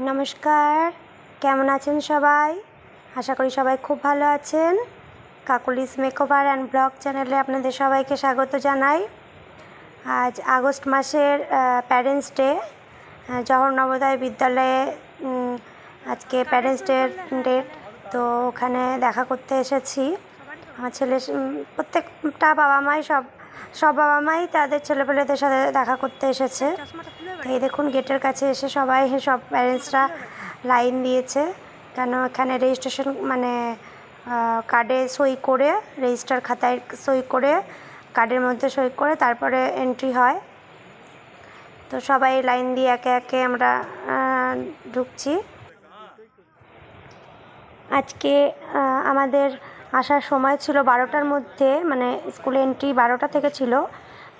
নমস্কার, কেমন আছেন সবাই? আশা করি সবাই খুব ভালো আছেন। কাকুলিস মেকওভার অ্যান্ড ব্লগ চ্যানেলে আপনাদের সবাইকে স্বাগত জানাই। আজ আগস্ট মাসের প্যারেন্টস ডে। জওহর নবোদয় বিদ্যালয়ে আজকে প্যারেন্টস ডে, ডেট। তো ওখানে দেখা করতে এসেছি। আমার ছেলে প্রত্যেকটা বাবা মাই সব সব বাবা মাই তাদের ছেলেপেলেদের সাথে দেখা করতে এসেছে। এই দেখুন, গেটের কাছে এসে সবাই সব প্যারেন্টসরা লাইন দিয়েছে। কেন এখানে রেজিস্ট্রেশন মানে কার্ডে সই করে রেজিস্টার খাতায় সই করে কার্ডের মধ্যে সই করে তারপরে এন্ট্রি হয়। তো সবাই লাইন দিয়ে একে একে আমরা ঢুকছি। আজকে আমাদের আসার সময় ছিল বারোটার মধ্যে মানে স্কুল এন্ট্রি বারোটা থেকে ছিল।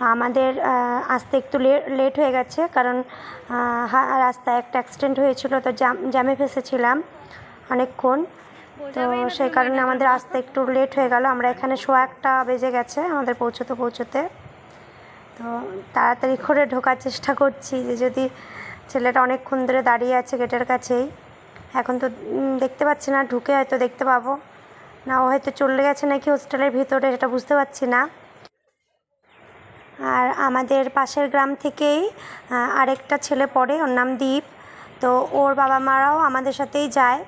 আমাদের আসতে একটু লেট হয়ে গেছে কারণ হা- রাস্তায় একটা অ্যাক্সিডেন্ট হয়েছিল তো জাম জ্যামে ফেসেছিলাম অনেকক্ষণ। তো সেই কারণে আমাদের আসতে একটু লেট হয়ে গেল। আমরা এখানে শো একটা বেজে গেছে আমাদের পৌঁছতে পৌঁছতে। তো তাড়াতাড়ি করে ঢোকার চেষ্টা করছি যে যদি ছেলেটা অনেকক্ষণ ধরে দাঁড়িয়ে আছে গেটের কাছেই। এখন তো দেখতে পাচ্ছি না ঢুকে হয়তো দেখতে পাবো। না, ও হয়তো চলে গেছে নাকি হোস্টেলের ভিতরে, সেটা বুঝতে পারছি না। আর আমাদের পাশের গ্রাম থেকেই আরেকটা ছেলে পড়ে, ওর নাম দীপ। তো ওর বাবা মারাও আমাদের সাথেই যায়।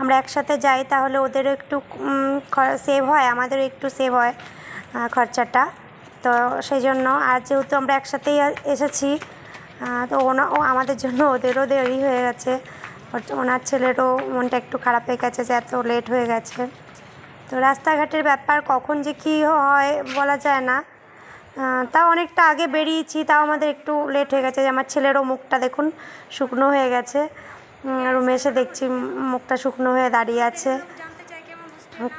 আমরা একসাথে যাই, তাহলে ওদেরও একটু সেভ হয়, আমাদেরও একটু সেভ হয় খরচাটা। তো সেই জন্য আর যেহেতু আমরা একসাথেই এসেছি তো ওনা, ও আমাদের জন্য ওদেরও দেরি হয়ে গেছে। ওনার ছেলেরও মনটা একটু খারাপ হয়ে গেছে, যে এত লেট হয়ে গেছে। তো রাস্তাঘাটের ব্যাপার কখন যে কী হয় বলা যায় না। তাও অনেকটা আগে বেরিয়েছি, তাও আমাদের একটু লেট হয়ে গেছে। যে আমার ছেলেরও মুখটা দেখুন শুকনো হয়ে গেছে। রুমে এসে দেখছি মুখটা শুকনো হয়ে দাঁড়িয়ে আছে।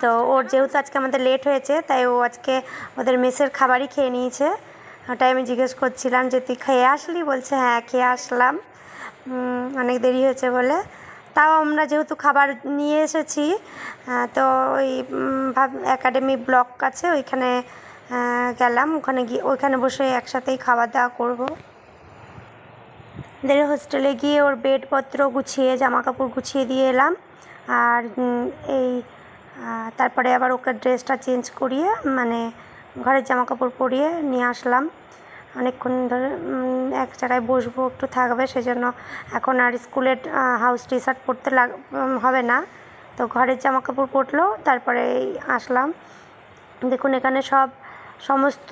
তো ওর যেহেতু আজকে আমাদের লেট হয়েছে, তাই ও আজকে ওদের মেসের খাবারই খেয়ে নিয়েছে। ওটাই আমি জিজ্ঞেস করছিলাম যে, তুই খেয়ে আসলি? বলছে হ্যাঁ খেয়ে আসলাম। অনেক দেরি হয়েছে বলে। তাও আমরা যেহেতু খাবার নিয়ে এসেছি তো ওই একাডেমি ব্লক আছে ওইখানে গেলাম। ওখানে গিয়ে, ওইখানে বসে একসাথেই খাওয়া দাওয়া করব। ওদের হোস্টেলে গিয়ে ওর বেডপত্র গুছিয়ে জামা কাপড় গুছিয়ে দিয়ে এলাম। আর এই তারপরে আবার ওকে ড্রেসটা চেঞ্জ করিয়ে মানে ঘরের জামা কাপড় পরিয়ে নিয়ে আসলাম। অনেকক্ষণ ধরে এক জায়গায় বসবো, একটু থাকবে, সেজন্য এখন আর স্কুলের হাউস টি শার্ট পরতে লাগ হবে না। তো ঘরের জামা কাপড় পরলো, তারপরে আসলাম। দেখুন, এখানে সব সমস্ত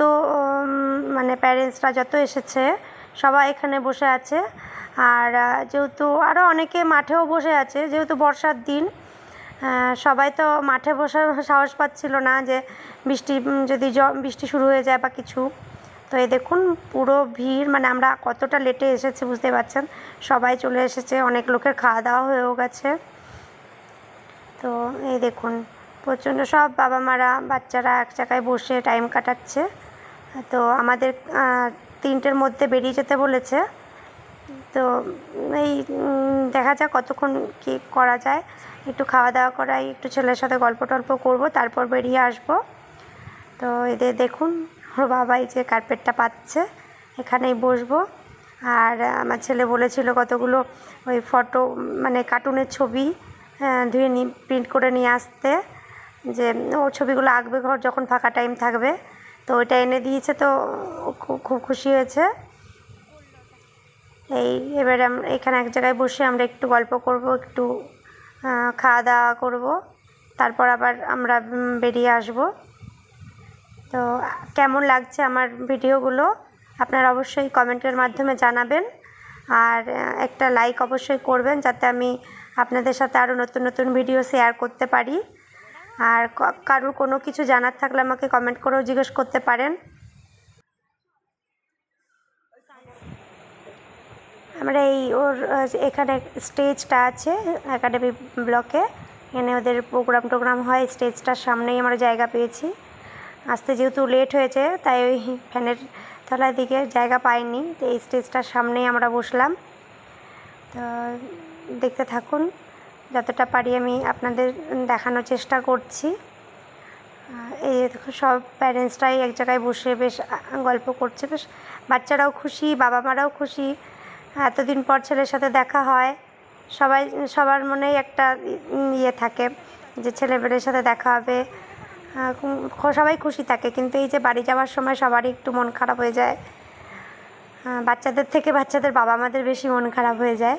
মানে প্যারেন্টসরা যত এসেছে, সবাই এখানে বসে আছে। আর যেহেতু আরও অনেকে মাঠেও বসে আছে, যেহেতু বর্ষার দিন সবাই তো মাঠে বসার সাহস পাচ্ছিল না যে বৃষ্টি যদি বৃষ্টি শুরু হয়ে যায় বা কিছু। তো এই দেখুন, পুরো ভিড় মানে আমরা কতটা লেটে এসেছি বুঝতে পারছেন? সবাই চলে এসেছে, অনেক লোকের খাওয়া দাওয়া হয়েও গেছে। তো এই দেখুন প্রচণ্ড সব বাবা মারা বাচ্চারা এক জায়গায় বসে টাইম কাটাচ্ছে। তো আমাদের তিনটের মধ্যে বেরিয়ে যেতে বলেছে। তো এই দেখা যাক কতক্ষণ কী করা যায়। একটু খাওয়া দাওয়া করাই, একটু ছেলের সাথে গল্প টল্প করব, তারপর বেরিয়ে আসব। তো এদের দেখুন ওর বাবাই যে কার্পেটটা পাচ্ছে, এখানেই বসবো। আর আমার ছেলে বলেছিল কতগুলো ওই ফটো মানে কার্টুনের ছবি ধুয়ে নি প্রিন্ট করে নিয়ে আসতে। যে ও ছবিগুলো আঁকবে ঘর যখন ফাঁকা টাইম থাকবে, তো ওইটা এনে দিয়েছে তো খুব খুশি হয়েছে। এই এবারে আমরা এখানে এক জায়গায় বসে আমরা একটু গল্প করব, একটু খাওয়া দাওয়া করব। তারপর আবার আমরা বেরিয়ে আসব। তো কেমন লাগছে আমার ভিডিওগুলো? আপনারা অবশ্যই কমেন্টের মাধ্যমে জানাবেন। আর একটা লাইক অবশ্যই করবেন যাতে আমি আপনাদের সাথে আরও নতুন নতুন ভিডিও শেয়ার করতে পারি। আর কারোর কোনো কিছু জানার থাকলে আমাকে কমেন্ট করেও জিজ্ঞেস করতে পারেন। আমরা এই ওর এখানে স্টেজটা আছে একাডেমি ব্লকে এখানে ওদের প্রোগ্রাম টোগ্রাম হয় স্টেজটার সামনেই আমরা জায়গা পেয়েছি। আসতে যেহেতু লেট হয়েছে, তাই ওই ফ্যানের তলার দিকে জায়গা পাইনি। তো এই স্টেজটার সামনেই আমরা বসলাম। তো দেখতে থাকুন, যতটা পারি আমি আপনাদের দেখানোর চেষ্টা করছি। এই সব প্যারেন্টসরাই এক জায়গায় বসে বেশ গল্প করছে। বেশ, বাচ্চারাও খুশি বাবা মারাও খুশি। এতদিন পর ছেলের সাথে দেখা হয়। সবাই, সবার মনেই একটা ইয়ে থাকে যে ছেলেমেয়েদের সাথে দেখা হবে। সবাই খুশি থাকে, কিন্তু এই যে বাড়ি যাওয়ার সময় সবারই একটু মন খারাপ হয়ে যায়। বাচ্চাদের থেকে বাচ্চাদের বাবা মাদের বেশি মন খারাপ হয়ে যায়।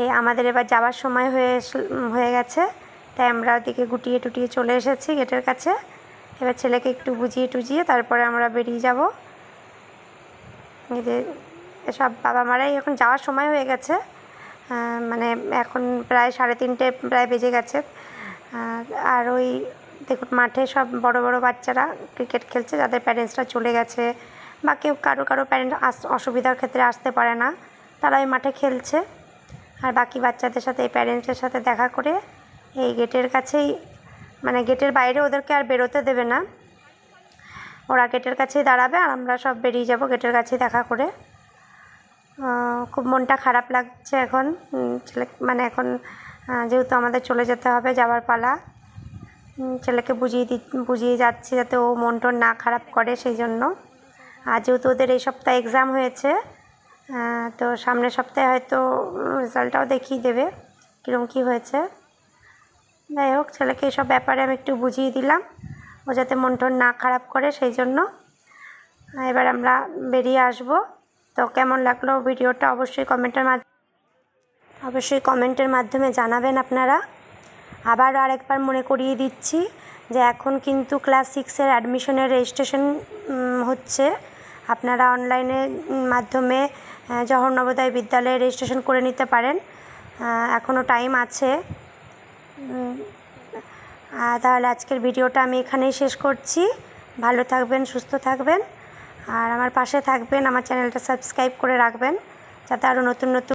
এই আমাদের এবার যাওয়ার সময় হয়ে হয়ে গেছে। তাই আমরা ওদিকে গুটিয়ে টুটিয়ে চলে এসেছি গেটের কাছে। এবার ছেলেকে একটু বুঝিয়ে টুজিয়ে তারপরে আমরা বেরিয়ে যাব। এই যে সব বাবা মারাই এখন যাওয়ার সময় হয়ে গেছে। মানে এখন প্রায় সাড়ে তিনটে, প্রায় বেজে গেছে। আর ওই দেখুন, মাঠে সব বড় বড় বাচ্চারা ক্রিকেট খেলছে, যাদের প্যারেন্টসরা চলে গেছে বা কেউ কারও কারও প্যারেন্ট অসুবিধার ক্ষেত্রে আসতে পারে না, তারা ওই মাঠে খেলছে। আর বাকি বাচ্চাদের সাথে, এই প্যারেন্টসের সাথে দেখা করে এই গেটের কাছেই মানে গেটের বাইরে ওদেরকে আর বেরোতে দেবে না। ওরা গেটের কাছেই দাঁড়াবে আর আমরা সব বেরিয়ে যাব গেটের কাছেই দেখা করে। খুব মনটা খারাপ লাগছে এখন। মানে এখন যেহেতু আমাদের চলে যেতে হবে যাওয়ার পালা। ছেলেকে বুঝিয়ে দি, বুঝিয়ে যাচ্ছে যাতে ও মন টন না খারাপ করে সেই জন্য আর যেহেতু ওদের এই সপ্তাহে এক্সাম হয়েছে তো সামনের সপ্তাহে হয়তো রেজাল্টটাও দেখিয়ে দেবে কীরকম কী হয়েছে। যাই হোক, ছেলেকে এইসব ব্যাপারে আমি একটু বুঝিয়ে দিলাম। ও যাতে মন টন না খারাপ করে সেই জন্য এবার আমরা বেরিয়ে আসব। তো কেমন লাগল ভিডিওটা অবশ্যই কমেন্টের মাধ্যমে, অবশ্যই কমেন্টের মাধ্যমে জানাবেন আপনারা। আবার আরেকবার মনে করিয়ে দিচ্ছি যে এখন কিন্তু ক্লাস সিক্সের অ্যাডমিশনের রেজিস্ট্রেশন হচ্ছে। আপনারা অনলাইনে মাধ্যমে আহ, জওহর নবোদয় বিদ্যালয়ে রেজিস্ট্রেশন করে নিতে পারেন। এখনও টাইম আছে। তাহলে আজকের ভিডিওটা আমি এখানেই শেষ করছি। ভালো থাকবেন সুস্থ থাকবেন। আর আমার পাশে থাকবেন আমার চ্যানেলটা সাবস্ক্রাইব করে রাখবেন যাতে আরও নতুন নতুন